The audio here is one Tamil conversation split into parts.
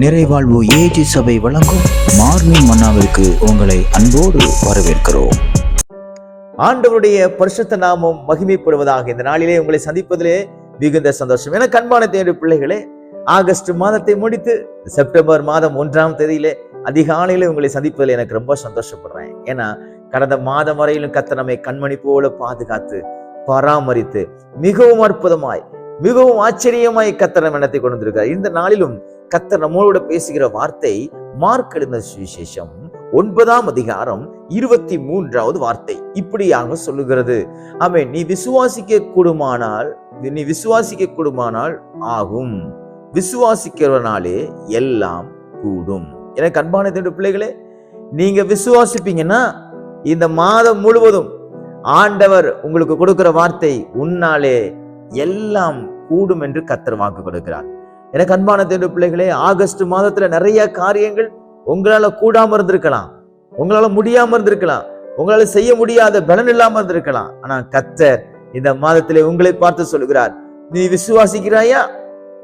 நிறைவாழ்வு ஏஜி சபை வழங்கும் மார்னிங் மன்னாவிற்கு உங்களை அன்போடு வரவேற்கிறோம். ஆண்டவருடைய பரிசுத்த நாமம் மகிமைப்படுவதாக இந்த நாளிலே உங்களை சந்திப்பதிலே மிகுந்த சந்தோஷம். என கண்பான தேடு பிள்ளைகளே ஆகஸ்ட் மாதத்தை முடித்து செப்டம்பர் மாதம் ஒன்றாம் தேதியிலே அதிகாலையில உங்களை சந்திப்பதில் எனக்கு ரொம்ப சந்தோஷப்படுறேன். ஏன்னா கடந்த மாதம் வரையிலும் கத்த நம்மை கண்மணி போல பாதுகாத்து பராமரித்து மிகவும் அற்புதமாய் மிகவும் ஆச்சரியமாய் கத்தனம் எண்ணத்தை கொண்டிருக்கிறார் கொண்டு இந்த நாளிலும் கத்தர் நம்மளோட பேசுகிற வார்த்தை மார்க் எழுந்த சுவிசேஷம் ஒன்பதாம் அதிகாரம் இருபத்தி மூன்றாவது வார்த்தை. இப்படியாக சொல்லுகிறது. ஆமே நீ விசுவாசிக்க கூடுமானால் நீ விசுவாசிக்க கூடுமானால் ஆகும். விசுவாசிக்கிறவனாலே எல்லாம் கூடும். எனக்கு அன்பான திண்டு பிள்ளைகளே நீங்க விசுவாசிப்பீங்கன்னா இந்த மாதம் முழுவதும் ஆண்டவர் உங்களுக்கு கொடுக்கிற வார்த்தை உன்னாலே எல்லாம் கூடும் என்று கத்தர் வாக்கு கொடுக்கிறார். எனக்கு அன்பான தேடு பிள்ளைகளே ஆகஸ்ட் மாதத்துல நிறைய காரியங்கள் உங்களால கூடாம இருந்திருக்கலாம். உங்களால முடியாம இருந்திருக்கலாம். உங்களால செய்ய முடியாத பலன் இல்லாம இருந்திருக்கலாம். ஆனா கத்தர் இந்த மாதத்திலே உங்களை பார்த்து சொல்லுகிறார் நீ விசுவாசிக்கிறாயா?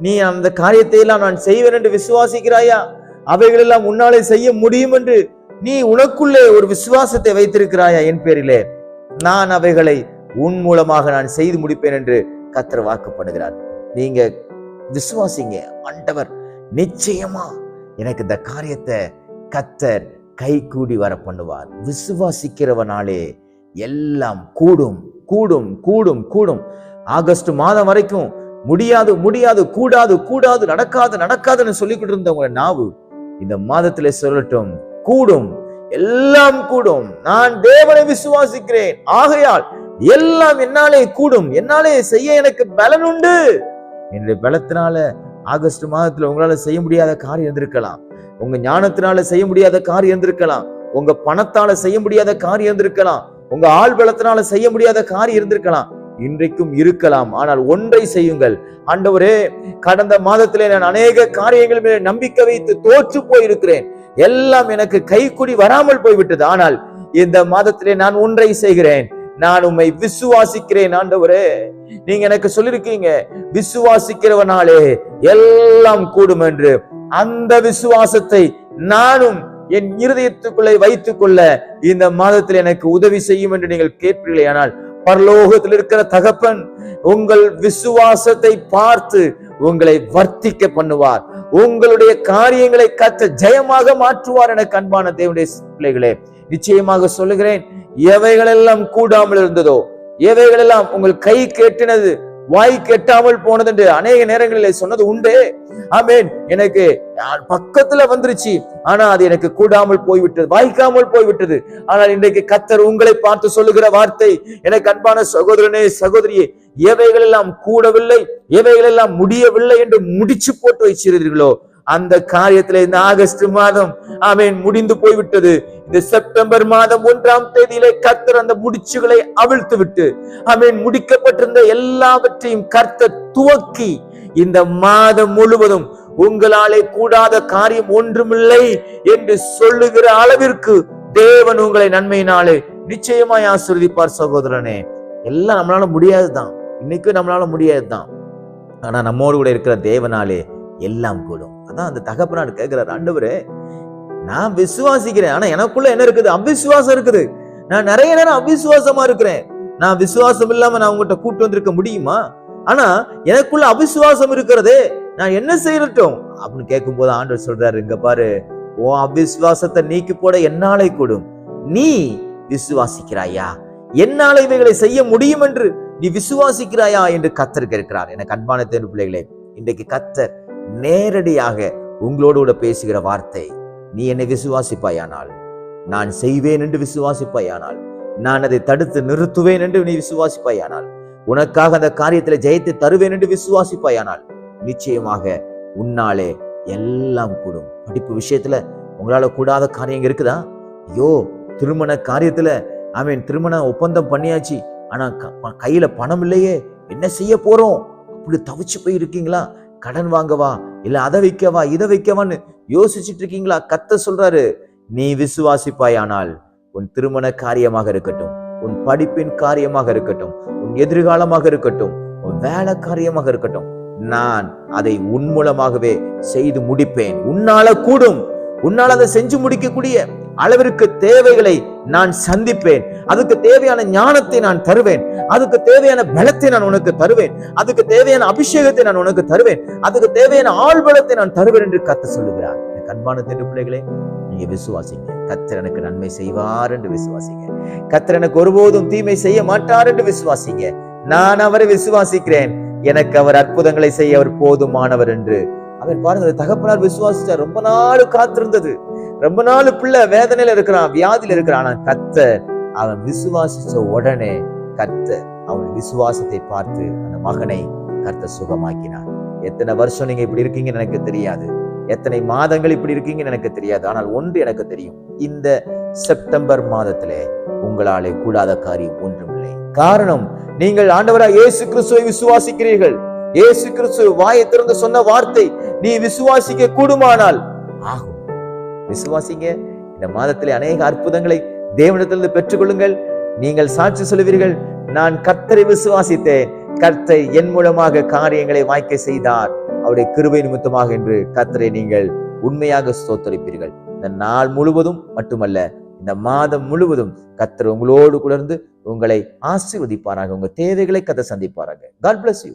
நீ அந்த காரியத்தை எல்லாம் நான் செய்வேன் என்று விசுவாசிக்கிறாயா? அவைகளெல்லாம் உன்னாலே செய்ய முடியும் என்று நீ உனக்குள்ளே ஒரு விசுவாசத்தை வைத்திருக்கிறாயா? என் பேரிலே நான் அவைகளை உன் மூலமாக நான் செய்து முடிப்பேன் என்று கத்தர் வாக்குப்படுகிறார். நீங்க விசுவாசிங்க ஆண்டவர் நிச்சயமா எனக்கு இந்த காரியத்தை கத்தர் கை கூடி வர பண்ணுவார். விசுவாசிக்கிறவனாலே எல்லாம் கூடும் கூடும் கூடும் கூடும். ஆகஸ்ட் மாதம் வரைக்கும் முடியாது முடியாது கூடாது கூடாது நடக்காது நடக்காதுன்னு சொல்லிக்கிட்டு இருந்தவங்க நாவு இந்த மாதத்துல சொல்லட்டும் கூடும் எல்லாம் கூடும். நான் தேவனை விசுவாசிக்கிறேன். ஆகையால் எல்லாம் என்னாலே கூடும். என்னாலே செய்ய எனக்கு பலன் உண்டு என்னுடைய பலத்தினால ஆகஸ்ட் மாதத்துல உங்களால செய்ய முடியாத காரியம் இருந்திருக்கலாம். உங்க ஞானத்தினால செய்ய முடியாத காரியம் இருந்திருக்கலாம். உங்க பணத்தால செய்ய முடியாத காரியம் இருந்திருக்கலாம். உங்க ஆள் பலத்தினால செய்ய முடியாத காரியம் இருந்திருக்கலாம். இன்றைக்கும் இருக்கலாம். ஆனால் ஒன்றை செய்யுங்கள். ஆண்டவரே கடந்த மாதத்திலே நான் அநேக காரியங்கள் மேல நம்பிக்கை வைத்து தோற்று போயிருக்கிறேன். எல்லாம் எனக்கு கைக்குடி வராமல் போய்விட்டது. ஆனால் இந்த மாதத்திலே நான் ஒன்றை செய்கிறேன். நான் உம்மை விசுவாசிக்கிறேன். ஆண்டவரே நீங்க எனக்கு சொல்லிருக்கீங்க விசுவாசிக்கிறவனாலே எல்லாம் கூடும் என்று. அந்த விசுவாசத்தை நானும் என் இருதயத்துக்குள்ளே வைத்துக் கொள்ள இந்த மாதத்தில் எனக்கு உதவி செய்யும் என்று நீங்கள் கேட்பீர்களே. ஆனால் பரலோகத்தில் இருக்கிற தகப்பன் உங்கள் விசுவாசத்தை பார்த்து உங்களை வர்த்திக்க பண்ணுவார். உங்களுடைய காரியங்களை கத்த ஜெயமாக மாற்றுவார் என கண்பான தேவனுடைய பிள்ளைகளே நிச்சயமாக சொல்லுகிறேன் எவைகளெல்லாம் கூடாமல் இருந்ததோ எவைகளெல்லாம் உங்கள் கை கேட்டினது வாய் கெட்டாமல் போனது என்று அநேக நேரங்களில் சொன்னது உண்டு. ஆமேன். எனக்கு பக்கத்துல வந்துருச்சு. ஆனா அது எனக்கு கூடாமல் போய்விட்டது வாய்க்காமல் போய்விட்டது. ஆனால் இன்றைக்கு கத்தர் உங்களை பார்த்து சொல்லுகிற வார்த்தை எனக்கு அன்பான சகோதரனே சகோதரியே எவைகள் எல்லாம் கூடவில்லை எவைகள் எல்லாம் முடியவில்லை என்று முடிச்சு போட்டு வச்சிருந்தீர்களோ அந்த காரியத்துல இந்த ஆகஸ்ட் மாதம் ஆமேன் முடிந்து போய்விட்டது. இந்த செப்டம்பர் மாதம் ஒன்றாம் தேதியிலே கர்த்தர் அந்த முடிச்சுகளை அவிழ்த்து விட்டு அவன் முடிக்கப்பட்டிருந்த எல்லாவற்றையும் கர்த்தர் துவக்கி இந்த மாதம் முழுவதும் உங்களாலே கூடாத காரியம் ஒன்றுமில்லை என்று சொல்லுகிற அளவிற்கு தேவன் உங்களை நன்மையினாலே நிச்சயமாய் ஆசிர்வதிப்பார் சகோதரனே. எல்லாம் நம்மளால முடியாதுதான். இன்னைக்கு நம்மளால முடியாதுதான். ஆனா நம்மோடு கூட இருக்கிற தேவனாலே எல்லாம் கூடும். அதான் அந்த தகப்பனார் கேட்கிறார் ஆண்டவரே நான் விசுவாசிக்கிறேன். ஆனா எனக்குள்ள என்ன இருக்குது? அவிசுவாசம் இருக்குது. நான் நிறைய நேரம் அவிசுவாசமா இருக்கிறேன். நான் விசுவாசம் இல்லாம நான் உங்ககிட்ட கூட்டு வந்திருக்க முடியுமா? ஆனா எனக்குள்ள அவிசுவாசம் இருக்கிறதே நான் என்ன செய்யட்டும்? அப்படின்னு கேட்கும் போது ஆண்டவர் சொல்றாரு இங்க பாரு உன் அவிசுவாசத்தை நீக்கி போட என்னாலே கூடும். நீ விசுவாசிக்கிறாயா? என்னால இவைகளை செய்ய முடியும் என்று நீ விசுவாசிக்கிறாயா? என்று கத்தர் கேட்கிறார். எனக்கு அன்பான தேர்வு பிள்ளைகளே இன்றைக்கு கத்தர் நேரடியாக உங்களோடு கூட பேசுகிற வார்த்தை நீ என்னை விசுவாசிப்பாயானால் நான் செய்வேன் என்று விசுவாசிப்பாயானால் நான் அதை தடுத்து நிறுத்துவேன் என்று நீ விசுவாசிப்பாயானால் உனக்காக அந்த காரியத்தில் ஜெயத்தை தருவேன் என்று விசுவாசிப்பாயானால் நிச்சயமாக உன்னாலே எல்லாம் கூடும். படிப்பு விஷயத்துல உங்களால கூடாத காரியம் இருக்குதா? ஐயோ திருமண காரியத்துல ஆமீன் திருமண ஒப்பந்தம் பண்ணியாச்சு ஆனா கையில பணம் இல்லையே என்ன செய்ய போறோம்? அப்படி தவிச்சு போய் இருக்கீங்களா கடன் வாங்கவா இல்ல அதை வைக்கவா இதை வைக்கவான்னு யோசிச்சுட்டு இருக்கீங்களா கத்த சொல்றாரு நீ விசுவாசிப்பாயானால் உன் திருமண காரியமாக இருக்கட்டும் உன் படிப்பின் காரியமாக இருக்கட்டும் உன் எதிர்காலமாக இருக்கட்டும் உன் வேலை காரியமாக இருக்கட்டும் நான் அதை உன் மூலமாகவே செய்து முடிப்பேன். உன்னால கூடும். உன்னால் அதை செஞ்சு முடிக்கக்கூடிய அளவிற்கு தேவைகளை நான் சந்திப்பேன். அதுக்கு தேவையான ஞானத்தை நான் தருவேன். அதுக்கு தேவையான பலத்தை நான் உனக்கு தருவேன். அதுக்கு தேவையான அபிஷேகத்தை நான் உனக்கு தருவேன். அதுக்கு தேவையான ஆழ்பலத்தை நான் தருவேன் என்று கத்த சொல்லுகிறார். எனக்கு அன்பான திரு பிள்ளைகளே நீங்க விசுவாசிங்க. கத்தர் எனக்கு நன்மை செய்வார் என்று விசுவாசிங்க. கத்தர் எனக்கு ஒருபோதும் தீமை செய்ய மாட்டார் என்று விசுவாசிங்க. நான் அவரை விசுவாசிக்கிறேன். எனக்கு அவர் அற்புதங்களை செய்ய அவர் போதுமானவர் என்று. அவன் பாருங்க தகப்பனார் விசுவாசிச்சார். ரொம்ப நாள் காத்திருந்தது. ரொம்ப நாள் பிள்ளை வேதனையில இருக்கிறான் வியாதியில இருக்கிறான். ஆனா கத்தர் அவன் விசுவாசிச்ச உடனே கத்தர் அவன் விசுவாசத்தை பார்த்து அந்த மகனை கர்த்த சுகமாக்கினார். எத்தனை வருஷம் நீங்க இப்படி இருக்கீங்கன்னு எனக்கு தெரியாது. எத்தனை மாதங்கள் இப்படி இருக்கீங்கன்னு எனக்கு தெரியாது. ஆனால் ஒன்று எனக்கு தெரியும். இந்த செப்டம்பர் மாதத்திலே உங்களாலே கூடாத காரியம் ஒன்றுமில்லை காரணம் நீங்கள் ஆண்டவராக இயேசு கிறிஸ்துவை விசுவாசிக்கிறீர்கள். இயேசு கிறிஸ்து வாயை திறந்து சொன்ன வார்த்தை நீ விசுவாசிக்க கூடுமானால் ஆகும். விசுவாசிங்க இந்த மாதத்தில் அநேக அற்புதங்களை தேவனிடத்திலிருந்து பெற்றுக்கொள்ளுங்கள். நீங்கள் சாட்சி சொல்லுவீர்கள் நான் கர்த்தரை விசுவாசித்தேன். கர்த்தை என் மூலமாக காரியங்களை வாய்க்க செய்தார். அவருடைய கிருபை நிமித்தமாக என்று கர்த்தரை நீங்கள் உண்மையாக ஸ்தோத்தரிப்பீர்கள். இந்த நாள் முழுவதும் மட்டுமல்ல இந்த மாதம் முழுவதும் கர்த்தர் உங்களோடு குளர்ந்து உங்களை ஆசீர்வதிப்பாராக. உங்க தேவைகளை கதை சந்திப்பாராங்க காட் பிளஸ் யூ